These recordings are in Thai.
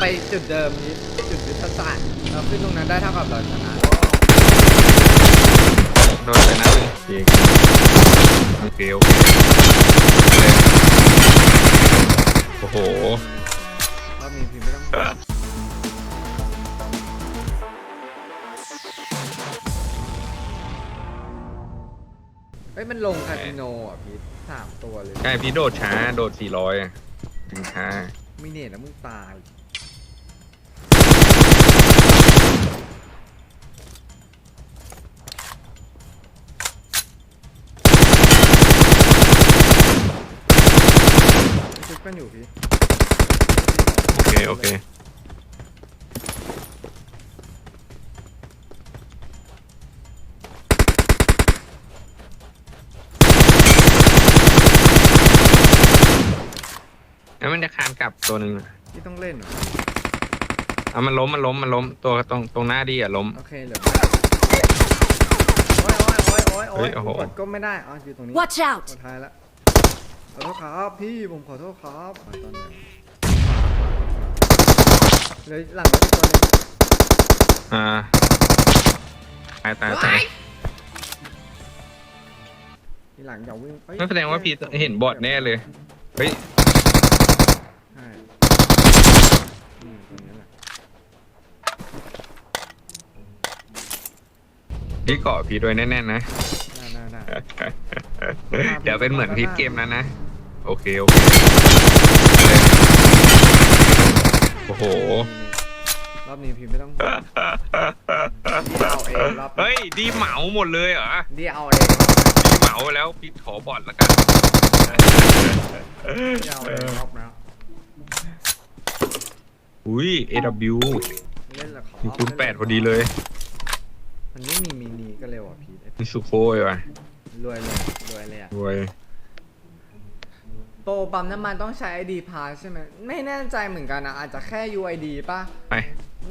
ไปจุดเดิมนี้จุดยุทธศาสตร์เราขึ้นตรงนั้นได้เท่ากับเราชนะโดนไปนัดหนึงโอเคโอเคโอ้โหรอบนี้พี่ไม่ต้องกลัวเฮ้ยมันลงคาสิโนอะพี่สามตัวเลย ใช่พี่โดดช้า โดด 400อะถึงช้า ไม่เนี่นะมึงตาย กันอยู่พี่โอเค โอเค แล้วมันจะคานกลับตัวหนึ่งอะพี่ต้องเล่นเหรอเอามันล้มมันล้มมันล้มตัวตรงตรงหน้าดีอะล้ม โอเคเหลือโอ้ยโอ้ยโอ้ยโอ้ยโอ้เฮ้ยยโอ้โห กดก็ไม่ได้อ๋ออยู่ตรงนี้ Watch out! สุดท้ายแล้วข อโทษครับพี่ผมขอโทษครับตอนไหนเหลยหลังรถอีกตัวหนึงอ่าตายตายตายทีหลังอย่าวิ่งเอ้ยนั่นแสดงว่าพี่เห็นบอดแน่เลย เฮ้ย ใช่อืมตรงนี้แหละพี่เกาะพี่ด้วยแน่นๆนะ ได้ได้ได้ เดี๋ยวเป็นเหมือนพีทเกมนั้นนะ โอเคโอเคโอ้โห รอบนี้พี่ไม่ต้องห่วงพี่เอาเองรอบนี้เฮ้ย ดีเหมาหมดเลยเหรอพี่เอาเองดีเหมาแล้วพี่ขอบอดแล้วกันพี่เอาเองรอบแล้วอุ้ย AW เล่นละขอมีคูณแปดพอดีเลย มันไม่มีมินิก็เร็วอะพี่มีสุโคยว่ะรวยเลยรวยเลยอะรวย โปรปั๊มน้ำมันต้องใช้ ID pass ใช่ไหมไม่แน่ใจเหมือนกันนะอาจจะแค่ UID ป่ะ ไป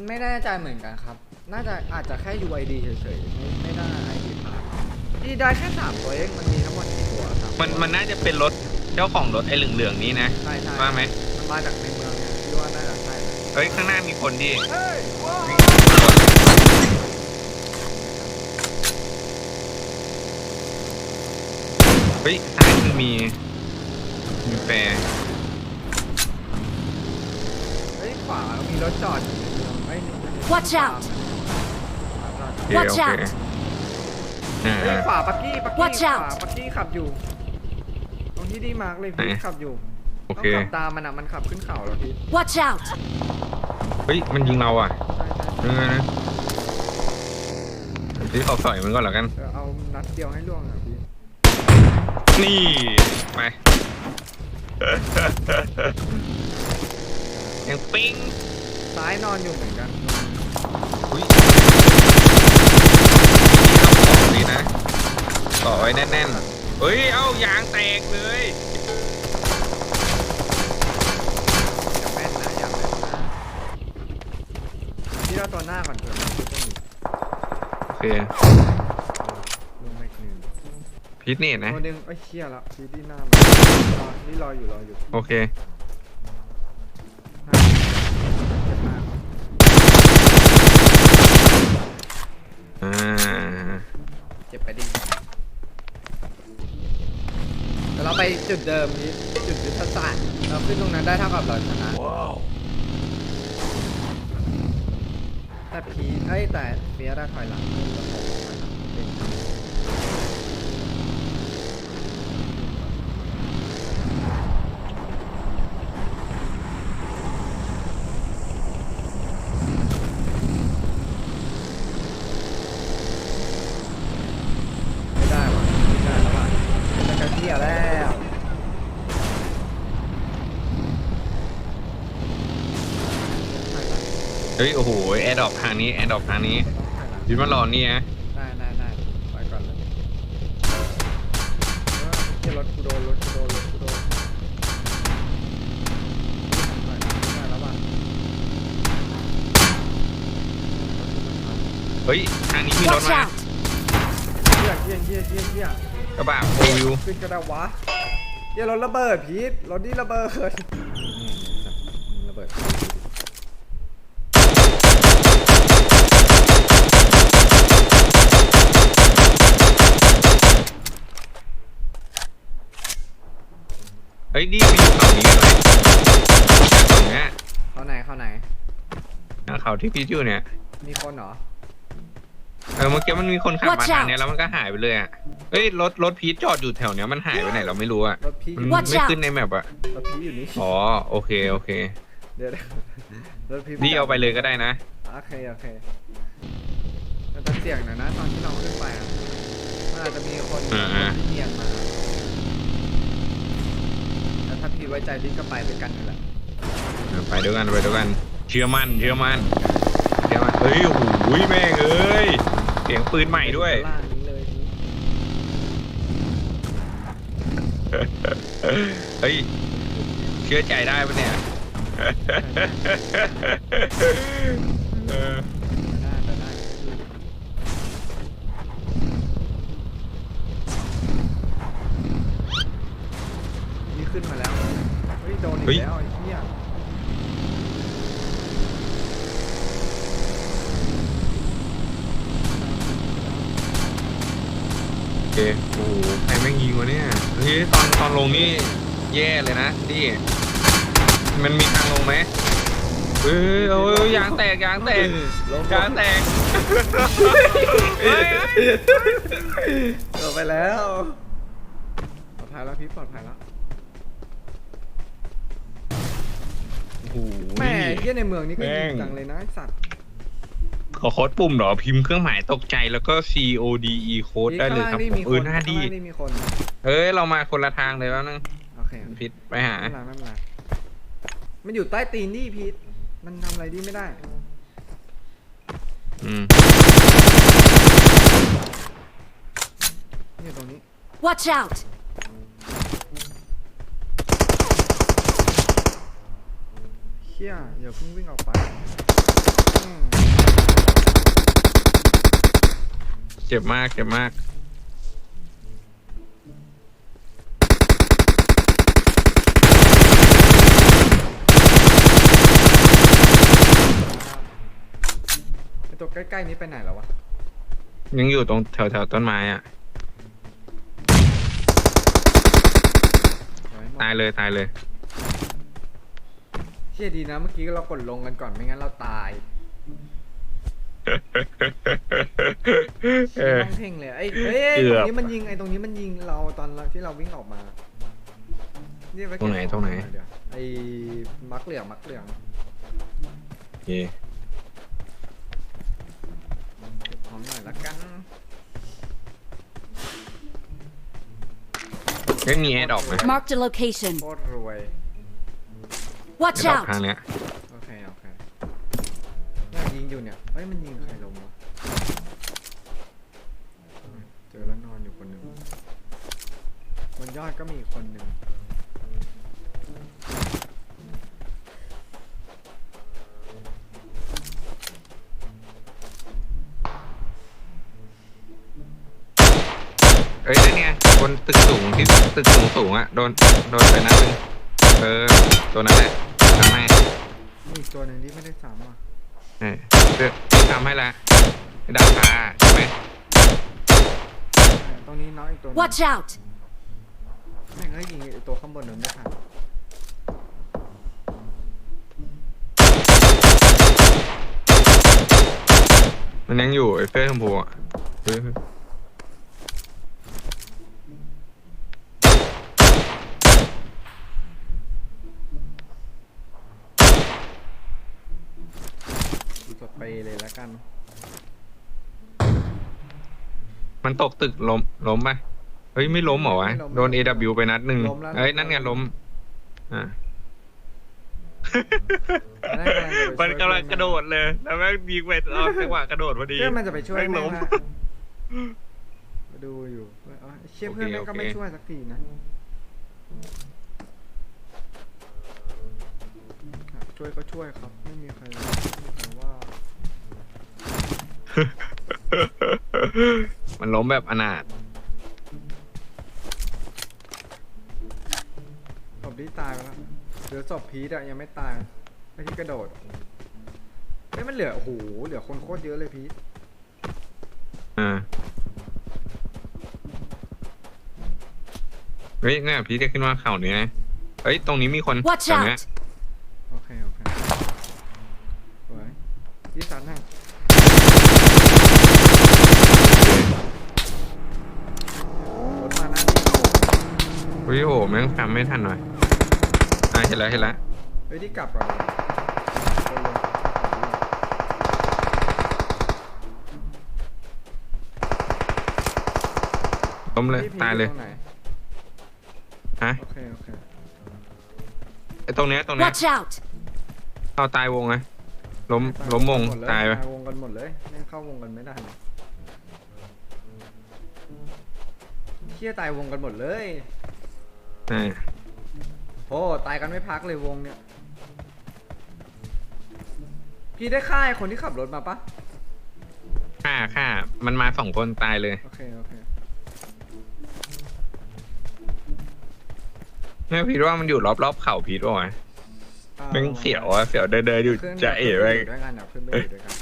ไม่แน่ใจเหมือนกันครับ น่าจะอาจจะแค่ UID เฉยๆ ไม่ไม่ได้ ID pass ที่ได้แค่สามตัวเองมันมีทั้งหมดกี่ตัวสามันตัวมันน่าจะเป็นรถเจ้าของรถไอ้เหลืองๆนี้นะใช่ใช่ว่าไหมมันมาจากในเมืองเนี่ยพี่ว่าน่าจะใช่เลยเฮ้ยข้างหน้ามีคนที่เฮ้ยว้าวเฮ้ยซ้ายคือมี มีแฟร์เฮ้ยขวามีรถจอดอยู่ในเมืองเฮ้ย Watch out โอเค Watch โอเค out อ่าเฮ้ยขวาปักกี้ปักกี้ Watch ข out วาปักกี้ขับอยู่ ตรงที่ดีมาร์กเลยพี่ไหน ขับอยู่โอต้องเค ขับตามมันอะมันขับขึ้นเขาแล้วพี่ Watch out! เฮ้ย มันยิงเราอะใช่ใช่เออนะพี่ขอสอยมันก่อนแล้วกัน เออเอานัดเดียวให้ล่วงอะพี่ นี่ ไป ยังปิ้งซ้ายนอนอยู่เหมือนกันอุ้ยต้องของดีนะต่อไว้แน่นๆเฮ้ย เอ้ายางแตกเลยอย่าแม่นนะอย่าแม่นนะพี่เราตัวหน้าก่อนเถอะมันจะมีโอเค พิษนี่นะ ตัวหนึงเอ้ยเชี่ยละพี่ที่หน้ามันรอนี่รออยู่รออยู่โอเคห้าเจ็บมากอ่า เจ็บไปดิแต่เราไปจุดเดิมนี้จุดยุทธศาสตร์เราขึ้นตรงนั้นได้เท่ากับเราชนะแต่พีเอ้ยแต่เฟียได้ถอยหลังแล้วผมถอยหลังเป็น ไม่ได้ว่ะไม่ได้แล้วว่ะจะกระเทียแล้ว เฮ้ยโอ้โหแอร์ดรอปทางนี้แอร์ดรอปทางนี้ยืนมารอนี่นะได้ได้ได้ไปก่อนเลยเออเหี้ยรถกูโดนรถกูโดนรถกูโดนไปไม่ได้แล้วว่ะเฮ้ยทางนี้มีรถ Watch มา out! เฮียเฮียเฮียเฮียเฮียกระบะโฟวิวขึ้นก็ได้วะเฮียรถระเบิดพีทรถนี่ระเบิดอืมระเบิด ฮ้ยดีไปอยู่เขานี้กันไหมเขาเนี้ยเข้าไหนเข้าไหน นะเขาที่พีชอยู่เนี่ยมีคนเหรอ เออเมื่อกี้มันมีคนขับมา Watch ทาง out เนี้ยแล้วมันก็หายไปเลยอะเฮ้ยรถรถพีชจอดอยู่แถวเนี้ยมันหายไปไหนเราไม่รู้อะรถพี่อมันยู่ Watch ไม่ out ขึ้นในแมปอะรถพี่อยู่นี่ อ๋อโอเคโอเคเดี๋ยวเดี๋ยวรถพี่ดีเอาไปเลยก็ได้นะ โอเคโอเคแต่จะเสี่ยงหน่อยนะ ตอนที่เราขึ้นไปอะมันอาจจะมีคนอ่าๆที่เนียนมาแต่ถ้าพี่ไว้ใจพี่ก็ไปด้วยกันนี่แหละเออไปด้วยกันไปด้วยกัน เชื่อมั่นเชื่อมั่นเชื่อมั่นเฮ้ยโอ้โหแม่งเอ้ยเสียงปืนใหม่ด้วย ล่างนี้เลยเฮ้ย เชื่อใจได้ปะเนี่ยเออ ไปได้ไปได้นี่ขึ้นมาแล้วเฮ้ยโดนอีกแล้วไอ้เหี้ย โอเคโอ้โหใครแม่งยิงวะเนี่ยเฮ้ยตอนตอนลงนี่แย่เลยนะดิมันมีทางลงไหมเฮ้ยโอ้ ยยางแตกยางแตกลงยางแตกเฮ้ยลงไปแล้วปลอดภัยแล้วพี่ปลอดภัยแล้วโอ้โหแม่เหี้ยในเมืองนี่ก็ยิงแม่งจังเลยนะไอ้สัตว์ขอโค้ดปุ่มเหรอพิมพ์เครื่องหมายตกใจแล้วก็ C O D E โค้ดได้เลยครับข้างล่างนี่มีเอคอนหน้าดี ข้างล่างนี่มีคนเอ้ย เรามาคนละทางเลยแล้วนึงโอเคไม่พิษไปหาเป็นไรไม่เป็นไรมันอยู่ใต้ตีนนี่พีท มันทำอะไรดีไม่ได้ อืมนี่ตรงนี้ Watch out! เชี่ยอย่าเพิ่งวิ่งออกไปอืมเจ็บมาก เจ็บมาก ตัวใกล้ๆนี้ไปไหนแล้ววะ ยังอยู่ตรงแถวแถวๆต้นไม้อะเดี๋ยวให้หมดตายเลยตายเลย เชี่ยดีนะ เมื่อกี้เรากดลงกันก่อนไม่งั้นเราตายเออต้องเพ่งเลยไอ้เฮ้ยเกืตรอบงนี้มันยิงไอ้ตรงนี้มันยิงเราตอนเราที่เราวิ่งออกมาเยปตรงไหนเก็บตรงไหน เดี๋ยวไอ้มักเหลืองมักเหลืองโอเค หอมหน่อย ละกันไม่มีแอร์ดอกไหม Marked a location. โคตรรวยแอ Watch ร์ดอก out! ทางเนี้ยโอเค โอเคเนี่ยยิงอยู่เนี่ย เฮ้ย มันยิงใครลงวะเจอแล้วนอนอยู่คนหนึ่งบนยอดก็มีอีกคนหนึ่ง เอ้ยนั่นไงบนตึกสูงที่ตึกสูงสูงๆอะโดนโดนไปนัดนึงเออตัวนั้นแหละทำให้มีอีกตัวหนึ่งที่ไม่ได้สามอะเออเดี๋ยวพี่ทำให้ละดาบฟ้าใช่ไหมตรงนี้น้อยอีกตัวหนึ่ง Watch out! แม่งเฮ้ยยิงไอ้ตัวข้างบนนั้นไม่ทันมันยังอยู่ไอ้เฟ้ชมพูอะเฮ้ย ดูสเปรย์เลยแล้วกัน มันตกตึกล้มล้มปะเฮ้ยไม่ล้มเหรอวะ ไม่ล้มโดน AW ไปนัดหนึ่งล้มแล้ว เอ้ยนั่นไงล้ม อ่านั่นกำลังจะไปช่วยมันกำลังกระโดดเลย แล้วแม่งยิงไปตอนจังหวะกระโดดพอดี เพื่อนมันจะไปช่วยแม่งแม่ล้งมฮะมาดูอยู่เอ้ยเชี่ยเพื่อนโอเคแม่งก็โอเคไม่ช่วยสักทีนะช่วยก็ช่วยครับ ไม่มีใครไม่มีใครว่า มันล้มแบบอนาถศพที่ตายไปแล้วเหลือศพพีทอะยังไม่ตายไอ้ที่กระโดดเฮ้ยมันเหลือโอ้โหเหลือคนโคตรเยอะเลยพีทอ่าเฮ้ยเนี่ยพี่จะขึ้นมาเข่านี้นะเฮ้ย ตรงนี้มีคน Watch ตรงเนี้ย out! โอเค โอเคสวยพี่สันให้รถมานะ เฮ้ยโหแม่งทำไม่ทันหน่อยอ่าเห็นแล้วเห็นแล้วเฮ้ยที่กลับก่อนเลยเร็วๆล้มเลยพี่พีตายเลยตรงไหนฮะโอเคโอเคไอ้ตรงเนี้ยตรงเนี้ย Watch out! เอาตายวงไงล้มล้มวงหดเลยตายไปตายวงกันหมดเลยไม่เข้าวงกันไม่ได้นะเชี่ยตายวงกันหมดเลย อ่าโอ้ตายกันไม่พักเลยวงเนี่ย พี่ได้ค่ายคนที่ขับรถมาปะฆ่าฆ่ามันมาสองคนตายเลย โอเค โอเค แม่พีทว่ามันอยู่รอบรอบๆเข่าพีทว่ะอ่าแม่งเสียวอะเสียวเดินเดินๆอยู่ขึ้นจะเอ๋ขึ้นไปไปอยู่ด้วยกันอะขึ้นไปอยู่ด้วยกัน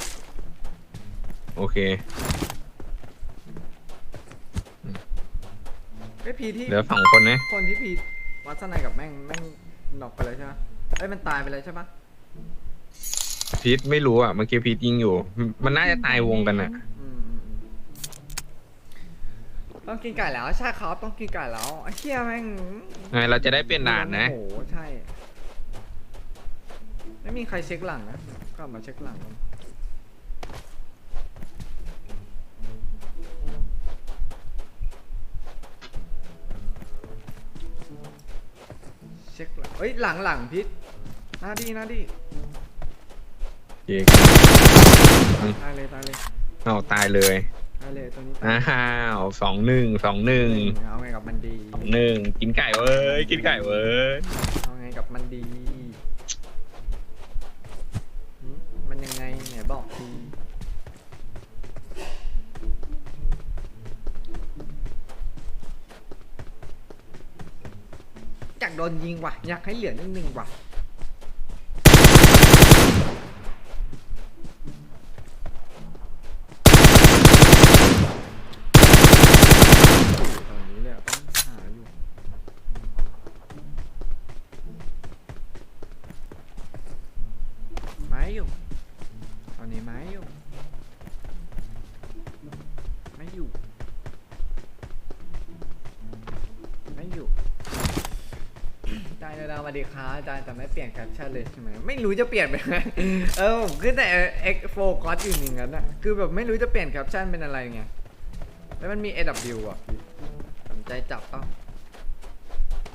โอเค ไอย พีที่เหลือสองคนนะคนที่พีวัดสนายกับแม่งแม่งน็อกไปเลยใช่ไหมเอ้ยมันตายไปเลยใช่ปะพีทไม่รู้อะเมื่อกี้พีทยิงอยู่ มันน่าจะตายวงกันอะอืมอืมอืมต้องกินไก่แล้วใช่ครับต้องกินไก่แล้วไอ้เชี่ยแม่งไงเราจะได้เปลี่ยนด่านนะโอ้โหใช่ ไม่มีใครเช็คหลังนะกลับมาเช็คหลังก่อน เช็คหลังเฮ้ยหลังหลังพิษหน้าดีหน้าดีเย้ตายเลยตายเลยเอาตายเลยตายเลยตัวนี้ตายอ้าวสองหนึ่งสองหนึ่งเอาไงกับมันดีสองหนึ่งกินไก่เว้ยกินไก่เว้ยเอาไงกับมันดี โดนยิงว่ะ อยากให้เหลือนิดนึงว่ะ สวัสดีครับอาจารย์แต่ไม่เปลี่ยนแคปชั่นเลยใช่ไหมไม่รู้จะเปลี่ยนเป็นไงเออผมขึ้นแต่เอ็กโฟกัสอยู่อย่างนั้นอะคือแบบไม่รู้จะเปลี่ยนแคปชั่นเป็นอะไรไงแล้วมันมี AW อะพี่สนใจจับเปล่า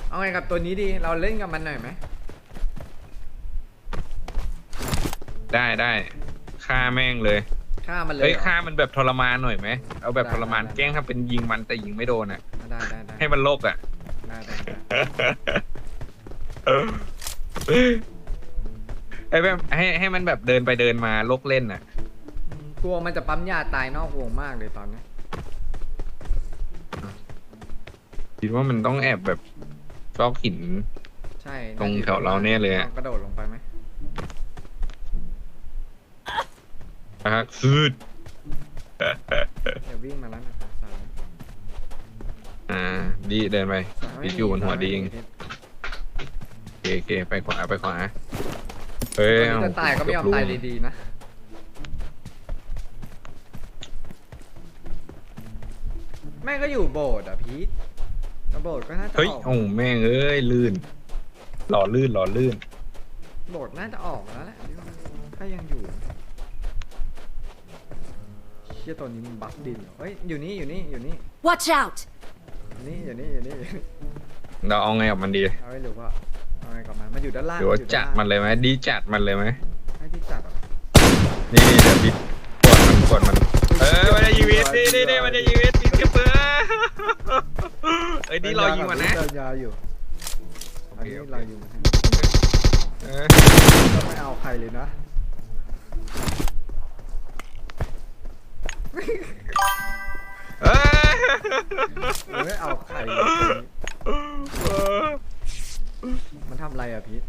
เอาไงกับตัวนี้ดีเราเล่นกับมันหน่อยไหมได้ได้ฆ่าแม่งเลยฆ่ามันเลยเฮ้ยเหรอฆ่ามันแบบทรมานหน่อยไหมเอาแบบได้ทรมานได้แกล้งทำเป็นยิงมันแต่ยิงไม่โดนอะ ได้ได้ได้ให้มันโลกอะ ได้ได้ได้ ไอ้แบบให้ให้มันแบบเดินไปเดินมาโลกเล่นอะอืมกลัวมันจะปั๊มยาตายนอกวงมากเลยตอนนี้คิดว่ามันต้องแอบแบบซอกหิน ใช่ตรงแถวเราเนี่ยเลยอะกระโดดลงไปไหมนะครับสืดเดี๋ยววิ่งมาแล้วนะครับซ้ายอ่า ดีเดินไปซ้ายไม่ดีมีอยู่บนหัวซ้ายดีไม่เองมีโอ เคโอเคไปขวาไปขวาเฮ้ยตัวนี้จะตายก็ไม่ยอมตายดีๆนะ แม่งก็อยู่โบสถ์อะพีทแล้วโบสถ์ก็น่าจะเฮ้ยออก โอ้แม่งเอ้ยลื่น หล่อลื่นหล่อลื่นโบสถ์น่าจะออกแล้วแหละพี่ว่าถ้ายังอยู่เชี่ยตัวนี้มันบัฟดินเหรอเฮ้ยอยู่นี่อยู่นี่อยู่นี่ Watch out! อยู่นี่อยู่นี่อยู่นี่ เราเอาไงกับมันดี เอาไว้หรือว่าเอาไงกับ มันมันอยู่ด้านล่างหรือว่าอยู่จัดด้านมันเลยไหมดีจัดมันเลยไหมให้ที่จัดเหรอนี่นี่เดี๋ยวบิ๊กปวดมันปวดมัน เออมันจะยีวิตนี่นี่นี่มันจะยีวิตบิ๊กเปื้อเอ้ยดีรอยิงมันนะเดินยาวอยู่อันนี้โอเครอยิงมันให้เออก็ไม่เอาใครเลยนะเอ้ยไม่เอาใครเลยตัวนี้เออ มันทำอะไรอะพีท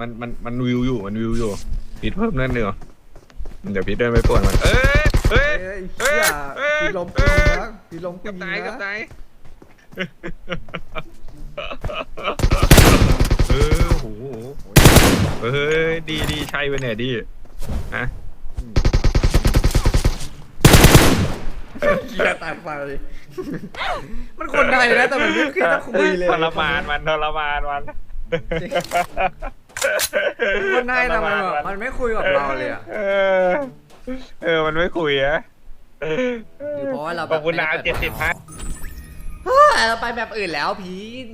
มันมันมันวิวอยู่มันวิวอยู่พีทเพิ่มนั่นเนีกว่ยเดี๋ยวพีทเดินไปปวดมันเอ้ยเอ้ยเอ้ยเอ้เฮียยเอ้ยพีล้มกูยิงนะพีล้มกูเกับยิงตายเกับนะตายเฮ้ยดีดีใช่ไปเนี่ยดีฮะเกียร์ตัดไฟ มันคนไทยนะแต่มันไม่เคยจะคุยเลยทรมานมันทรมานมันจริงคนไทยแต่มันแบบมันไม่คุยกับเราเลยอะเออเออ มันไม่คุยอะหรือเพราะว่าเราขอบคุณนะแบบไม่เจ็ดได้สิบเปิฮะดเฮ้ยเราไปแบบอื่นแล้วพีท